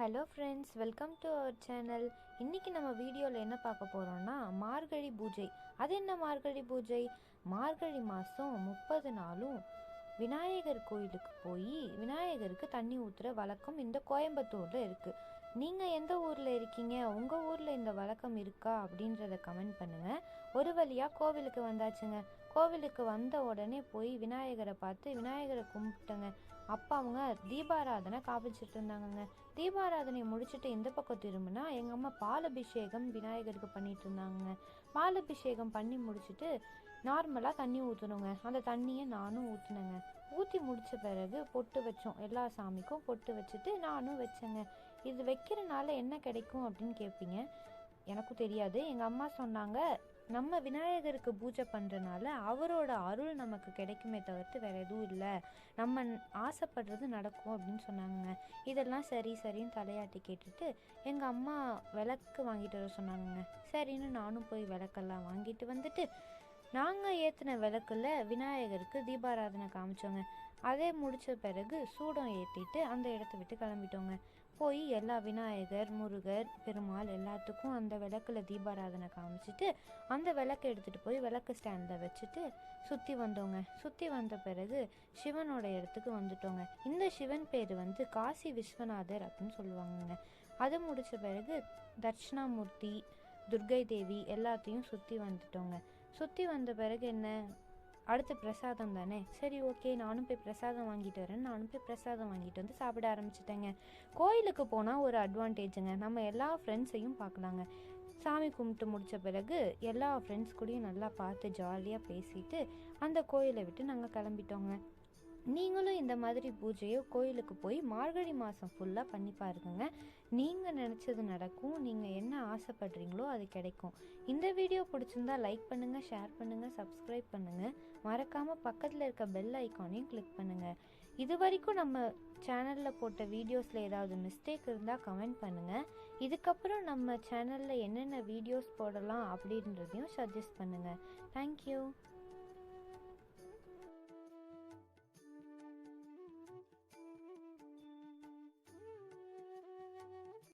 Hello friends welcome to our channel இன்றைக்கி நம்ம வீடியோவில் என்ன பார்க்க போகிறோம்னா மார்கழி பூஜை. அது என்ன மார்கழி பூஜை? மார்கழி மாதம் முப்பது நாளும் விநாயகர் கோயிலுக்கு போய் விநாயகருக்கு தண்ணி ஊற்றுற வழக்கம் இந்த கோயம்புத்தூரில் இருக்குது நீங்கள் எந்த ஊரில் இருக்கீங்க? உங்கள் ஊரில் இந்த வழக்கம் இருக்கா? அப்படின்றத கமெண்ட் பண்ணுங்கள் ஒரு வழியாக கோவிலுக்கு வந்தாச்சுங்க. கோவிலுக்கு வந்த உடனே போய் விநாயகரை பார்த்து விநாயகரை கும்பிட்டங்க. அப்போ அவங்க தீபாராதனை காப்பிச்சிட்டு இருந்தாங்கங்க. தீபாராதனை முடிச்சுட்டு இந்த பக்கம் திரும்பினா எங்கள் அம்மா பாலபிஷேகம் விநாயகருக்கு பண்ணிட்டு இருந்தாங்கங்க. பாலபிஷேகம் பண்ணி முடிச்சுட்டு நார்மலாக தண்ணி ஊற்றணுங்க அந்த தண்ணியை நானும் ஊற்றினேங்க ஊற்றி முடித்த பிறகு பொட்டு வச்சோம். எல்லா சாமிக்கும் பொட்டு வச்சுட்டு நானும் வச்சேங்க. இது வைக்கிறனால என்ன கிடைக்கும் அப்படின்னு கேட்பீங்க? எனக்கும் தெரியாது. எங்கள் அம்மா சொன்னாங்க நம்ம விநாயகருக்கு பூஜை பண்ணுறனால அவரோட அருள் நமக்கு கிடைக்குமே தவிர்த்து வேற எதுவும் இல்லை. நம்ம ஆசைப்படுறது நடக்கும் அப்படின்னு சொன்னாங்க இதெல்லாம் சரி சரின்னு தலையாட்டி கேட்டுட்டு எங்கள் அம்மா விளக்கு வாங்கிட்டு வர சொன்னாங்கங்க. சரின்னு நானும் போய் விளக்கெல்லாம் வாங்கிட்டு வந்துட்டு நாங்கள் ஏற்றின விளக்குல விநாயகருக்கு தீபாராதனை காமிச்சோங்க. அதே முடித்த பிறகு சூடம் ஏற்றிட்டு அந்த இடத்த விட்டு கிளம்பிட்டோங்க. போய் எல்லா விநாயகர் முருகர் பெருமாள் எல்லாத்துக்கும் அந்த விளக்குல தீபாராதனை காமிச்சிட்டு அந்த விளக்கை எடுத்துகிட்டு போய் விளக்கு ஸ்டாண்டில் வச்சுட்டு சுற்றி வந்தோங்க. சுற்றி வந்த பிறகு சிவனோட இடத்துக்கு வந்துட்டோங்க. இந்த சிவன் பேர் வந்து காசி விஸ்வநாதர் அப்படின்னு சொல்லுவாங்கங்க. அது முடித்த பிறகு தட்சிணாமூர்த்தி துர்கை தேவி எல்லாத்தையும் சுற்றி வந்துட்டோங்க. சுற்றி வந்த பிறகு என்ன? அடுத்து பிரசாதம் தானே? சரி ஓகே நானும் போய் பிரசாதம் வாங்கிட்டு வரேன். நானும் போய் பிரசாதம் வாங்கிட்டு வந்து சாப்பிட ஆரம்பிச்சிட்டேங்க. கோயிலுக்கு போனால் ஒரு அட்வான்டேஜுங்க நம்ம எல்லா ஃப்ரெண்ட்ஸையும் பார்க்கலாங்க சாமி கும்பிட்டு முடித்த பிறகு எல்லா ஃப்ரெண்ட்ஸ் கூடயும் நல்லா பார்த்து ஜாலியாக பேசிட்டு அந்த கோயிலை விட்டு நாங்கள் கிளம்பிட்டோங்க. நீங்களும் இந்த மாதிரி பூஜையை கோயிலுக்கு போய் மார்கழி மாதம் ஃபுல்லாக பண்ணி பாருங்க நீங்கள் நினச்சது நடக்கும். நீங்கள் என்ன ஆசைப்படுறீங்களோ அது கிடைக்கும். இந்த வீடியோ பிடிச்சிருந்தா லைக் பண்ணுங்கள் ஷேர் பண்ணுங்கள் சப்ஸ்கிரைப் பண்ணுங்கள் மறக்காமல் பக்கத்தில் இருக்க பெல் ஐக்கானையும் கிளிக் பண்ணுங்கள் இது வரைக்கும் நம்ம சேனலில் போட்ட வீடியோஸில் ஏதாவது மிஸ்டேக் இருந்தால் கமெண்ட் பண்ணுங்கள் இதுக்கப்புறம் நம்ம சேனலில் என்னென்ன வீடியோஸ் போடலாம் அப்படின்றதையும் சஜஸ்ட் பண்ணுங்கள் தேங்க்யூ